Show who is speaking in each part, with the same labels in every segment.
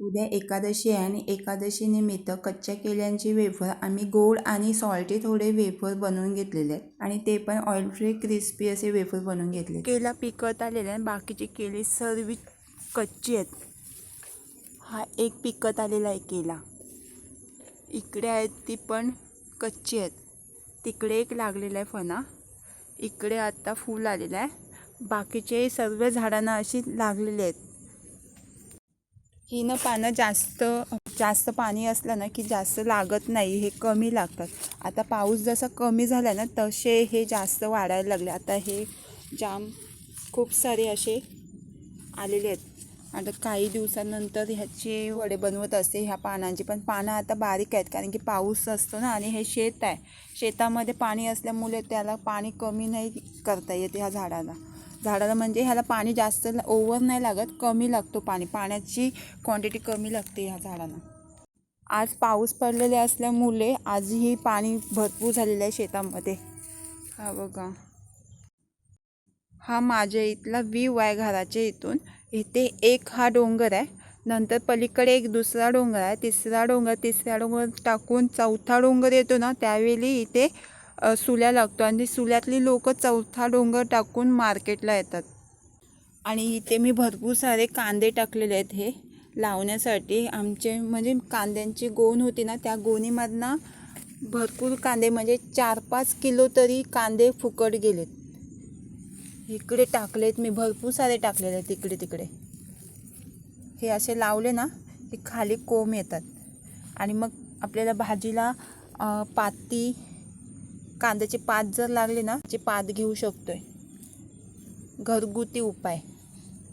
Speaker 1: उद्या एकादशी आहे आणि एकादशीनिमित्त कच्च्या केल्यांची वेफर आम्ही गोड आणि सॉल्टी थोडे वेफर बनवून घेतलेले आहेत. आणि ते पण ऑइल फ्री क्रिस्पी असे वेफर बनवून घेतले केला पिकत आलेले आणि बाकीची केली सर्व कच्ची आहेत. हा एक पिकत आलेला आहे केला इकडे आहेत ती पण कच्ची आहेत. तिकडे एक लागलेला आहे फणा. इकडे आत्ता फूल आलेलं आहे. बाकीचे सर्व झाडांना अशी लागलेली आहेत. ही ना पानं जास्त जास्त पाणी असलं ना की जास्त लागत नाही हे कमी लागतात. आता पाऊस जसा कमी झाला ना तसे हे जास्त वाढायला लागले. आता हे जाम खूप सारे असे आलेले आहेत. आता काही दिवसानंतर ह्याचे वडे बनवत असते ह्या पानांची. पण पानं आता बारीक आहेत कारण की पाऊस असतो ना आणि हे शेत आहे. शेतामध्ये पाणी असल्यामुळे त्याला पाणी कमी नाही करता येत ह्या झाडाला. झाडाला म्हणजे ह्याला पाणी जास्त ओव्हर नाही लागत कमी लागतो पाणी. पाण्याची क्वांटिटी कमी लागते ह्या झाडांना आज पाऊस पडलेले असल्यामुळे आजही पाणी भरपूर झालेलं आहे शेतामध्ये. हा बघा. हा माझ्या इथला व्ह्यू आहे घराच्या इथून. इथे एक हा डोंगर आहे. नंतर पलीकडे एक दुसरा डोंगर आहे. तिसरा डोंगर तिसरा डोंगर टाकून चौथा डोंगर येतो ना त्यावेळी इथे सुल्या लागतो आणि सुल्यातली लोक चौथा डोंगर टाकून मार्केटला येतात. आणि इथे मी भरपूर सारे कांदे टाकलेले आहेत हे लावण्यासाठी. आमचे म्हणजे कांद्यांची गोण होती ना त्या गोणीमधनं भरपूर कांदे म्हणजे चार पाच किलो तरी कांदे फुकट गेलेत. इकडे टाकलेत मी भरपूर सारे टाकलेले आहेत इकडे तिकडे हे असे लावले ना की खाली कोंब येतात. आणि मग आपल्याला भाजीला पाती कांद्याचे पात जर लागले ना जे पात घेऊ शकतोय. घरगुती उपाय.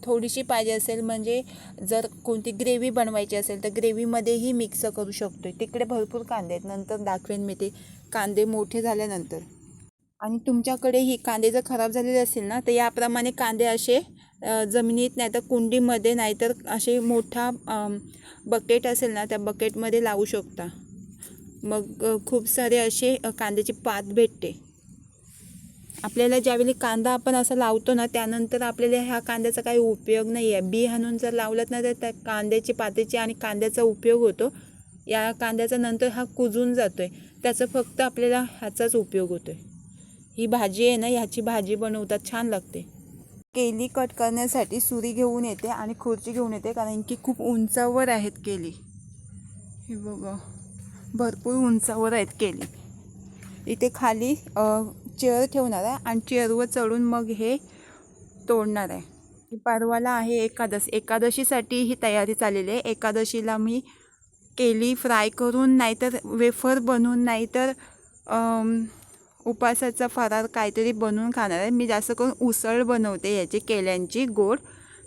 Speaker 1: थोडीशी पाहिजे असेल म्हणजे जर कोणती ग्रेव्ही बनवायची असेल तर ग्रेव्हीमध्येही मिक्स करू शकतोय. तिकडे भरपूर कांदे आहेत. नंतर दाखवेन मी ते. कांदे मोठे झाल्यानंतर. आणि तुमच्याकडे ही कांदे जर खराब झालेले असेल ना तर याप्रमाणे कांदे असे जमिनीत नाही तर कुंडीमध्ये नाहीतर असे मोठा बकेट असेल ना त्या बकेटमध्ये लावू शकता. मग खूप सारे असे कांद्याचे कांद्याची पात भेटते. आपल्याला ज्यावेळी कांदा आपण असा लावतो ना त्यानंतर आपल्याला ह्या कांद्याचा काही उपयोग नाही आहे. बी हाणून जर लावलं ना तर त्या कांद्याची पातेची आणि कांद्याचा उपयोग होतो. या कांद्याचा नंतर हा कुजून जातो आहे त्याचा फक्त आपल्याला ह्याचाच उपयोग होतो आहे ही भाजी आहे ना ह्याची भाजी बनवतात छान लागते. केली कट करण्यासाठी सुरी घेऊन येते आणि खुर्ची घेऊन येते कारण की खूप उंचावर आहेत केली. हे बघा. भरपूर उंचावर आहेत केली. इथे खाली चेअर ठेवणार आहे आणि चेअरवर चढून मग हे तोडणार आहे. परवाला आहे एकादश. एकादशीसाठी ही तयारी चाललेली आहे. एकादशीला मी केली फ्राय करून नाहीतर वेफर बनवून नाहीतर उपासाचा फरार काहीतरी बनवून खाणार आहे. मी जास्त करून उसळ बनवते याची केल्यांची गोड.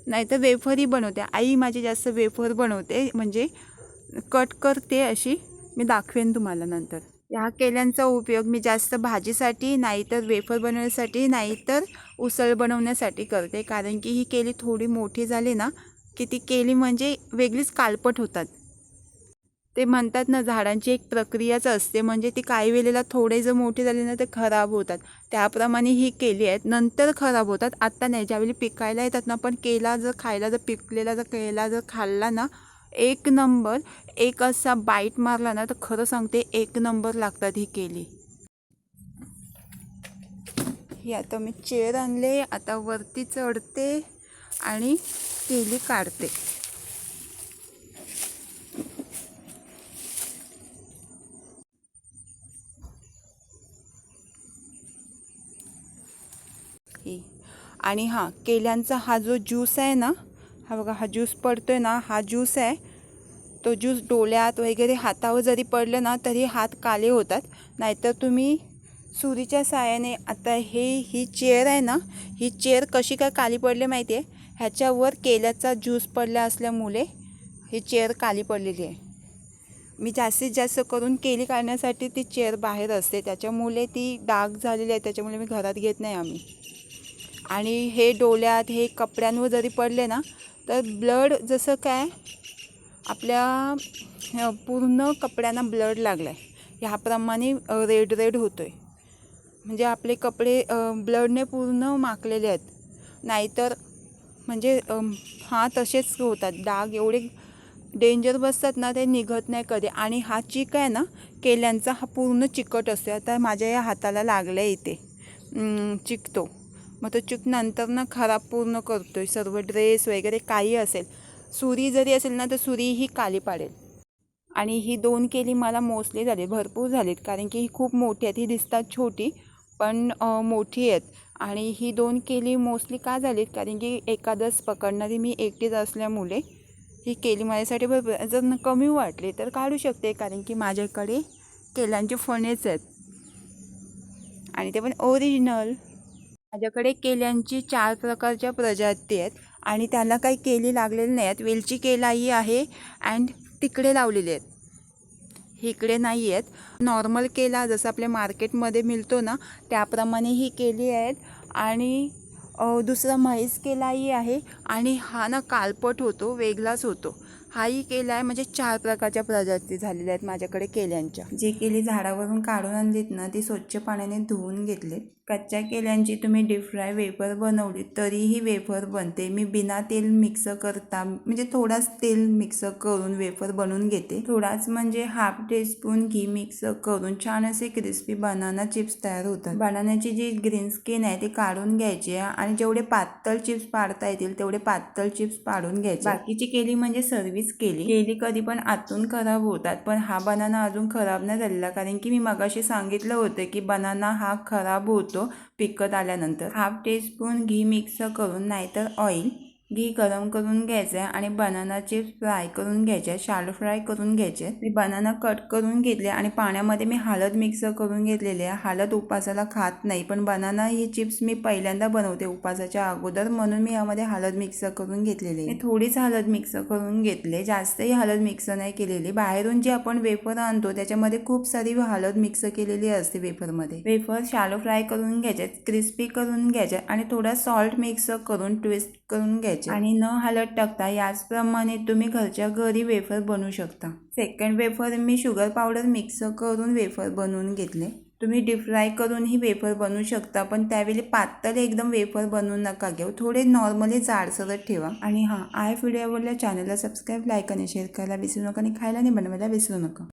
Speaker 1: नाहीतर वेफरही बनवते. आई माझी जास्त वेफर बनवते म्हणजे कट करते अशी. मी दाखवेन तुम्हाला नंतर. ह्या केल्यांचा उपयोग मी जास्त भाजीसाठी नाहीतर वेफर बनवण्यासाठी नाहीतर उसळ बनवण्यासाठी करते. कारण की ही केली थोडी मोठी झाली ना की ती केली म्हणजे वेगळीच कालपट होतात. ते म्हणतात ना झाडांची एक प्रक्रियाच असते. म्हणजे ती काही वेळेला थोडे जर मोठे झाले ना ते खराब होतात. त्याप्रमाणे ही केली आहेत. नंतर खराब होतात. आत्ता नाही. ज्यावेळी पिकायला येतात ना पण केला जर खायला जर पिकलेला जर केला जर खाल्ला ना एक नंबर एक असा बाईट मारला ना तर खरं सांगते एक नंबर लागतात ही केली. ही आता मी चेअर आणले आता वरती चढते आणि केली काढते. ही. आणि हां केल्यांचा हा जो ज्यूस आहे ना हा बघा हा ज्यूस पडतो आहे ना हा ज्यूस आहे. तो ज्यूस डोळ्यात वगैरे हातावर जरी पडलं ना तरी हात काले होतात. नाहीतर तुम्ही सुरीच्या साहाय्याने आता हे ही चेअर आहे ना ही चेअर कशी काय काली पडली माहिती आहे ह्याच्यावर केल्याचा ज्यूस पडला असल्यामुळे ही चेअर काली पडलेली आहे. मी जास्तीत जास्त करून केली काढण्यासाठी ती चेअर बाहेर असते. त्याच्यामुळे ती डाग झालेली आहे. त्याच्यामुळे मी घरात घेत नाही आम्ही. आणि हे डोळ्यात हे कपड्यांवर जरी पडले ना तर ब्लड जसं काय आपल्या पूर्ण कपड्यांना ब्लड लागला आहे ह्याप्रमाणे रेड रेड होतो आहे म्हणजे आपले कपडे ब्लडने पूर्ण माखलेले आहेत. नाहीतर म्हणजे हा तसेच होतात. डाग एवढे डेंजर बसतात ना ते निघत नाही कधी. आणि हा चिक आहे ना केल्यांचा हा पूर्ण चिकट असतो आता माझ्या या हाताला लागलं आहे इथे चिकतो. मग तो चिक नंतर ना खराब पूर्ण करतो आहे सर्व ड्रेस वगैरे काही असेल. सुरी जरी असेल ना तर सुरी ही काली पाडेल. आणि ही दोन केली मला मोस्टली झाली. भरपूर झालीत. कारण की ही खूप मोठी आहेत. ही दिसतात छोटी पण मोठी आहेत. आणि ही दोन केली मोस्टली का झालीत? कारण की एकादस पकडणारी मी एकटीच असल्यामुळे ही केली माझ्यासाठी भरपूर जर कमी वाटली तर काढू शकते. कारण की माझ्याकडे केलांचे फणेच आहेत. आणि ते पण ओरिजिनल माझ्याकडे केल्यांची चार प्रकारच्या प्रजाती आहेत आणि त्याला काही केली लागलेली नाही आहेत. वेलची केलाही आहे अँड तिकडे लावलेली आहेत. इकडे नाही आहेत. नॉर्मल केला जसं आपल्या मार्केटमध्ये मिळतो ना त्याप्रमाणे ही केली आहेत. आणि दुसरा म्हैस केलाही आहे आणि हा ना कालपट होतो वेगळाच होतो. हाही केला आहे. म्हणजे चार प्रकारच्या प्रजाती झालेल्या आहेत माझ्याकडे केल्यांच्या. जी केली झाडावरून काढून आणलीत ना ती स्वच्छ पाण्याने धुवून घेतलीत. कच्च्या केल्यांची तुम्ही डीप वेफर बनवली तरीही वेफर बनते. मी बिना तेल मिक्स करता म्हणजे थोडाच तेल मिक्स करून वेफर बनवून घेते. थोडाच म्हणजे हाफ टीस्पून घी मिक्स करून छान असे क्रिस्पी बनाना चिप्स तयार होतात. बनानाची जी ग्रीन स्किन आहे ती काढून घ्यायची आणि जेवढे पातळ चिप्स पाडता येतील तेवढे पातळ चिप्स पाडून घ्यायचे. बाकीची केली म्हणजे सर्व्हिस केली. केली कधी पण आतून खराब होतात पण हा बनाना अजून खराब नाही झालेला. कारण की मी मगाशी सांगितलं होतं की बनाना हा खराब होतो. पिकत आल्यानंतर हाफ टीस्पून घी मिक्स करून नाहीतर ऑइल घी गरम करून घ्यायचं आहे आणि बनाना चिप्स फ्राय करून घ्यायचे शालो फ्राय करून घ्यायचे मी बनाना कट करून घेतले आणि पाण्यामध्ये मी हळद मिक्स करून घेतलेली आहे. हळद उपासाला खात नाही पण बनाना ही चिप्स मी पहिल्यांदा बनवते उपासाच्या अगोदर म्हणून मी यामध्ये हळद मिक्स करून घेतलेली आहे. मी थोडीच हळद मिक्स करून घेतले जास्तही हळद मिक्स नाही केलेली. बाहेरून जे आपण वेफर आणतो त्याच्यामध्ये खूप सारी हळद मिक्स केलेली असते वेफरमध्ये. वेफर शालो फ्राय करून घ्यायचे क्रिस्पी करून घ्यायचे आणि थोडा सॉल्ट मिक्स करून ट्विस्ट करून घ्यायचे आणि न हलत टाकता याचप्रमाणे तुम्ही घरच्या घरी वेफर बनवू शकता. सेकंड वेफर मी शुगर पावडर मिक्स करून वेफर बनवून घेतले. तुम्ही डीप फ्राय करूनही वेफर बनवू शकता पण त्यावेळी पातळ एकदम वेफर बनवू नका घेऊ. थोडे नॉर्मली जाडसरच ठेवा. आणि हां आय व्हिडिओवरल्या चॅनलला सबस्क्राईब लाईक आणि शेअर करायला विसरू नका आणि खायला नाही बनवायला विसरू नका.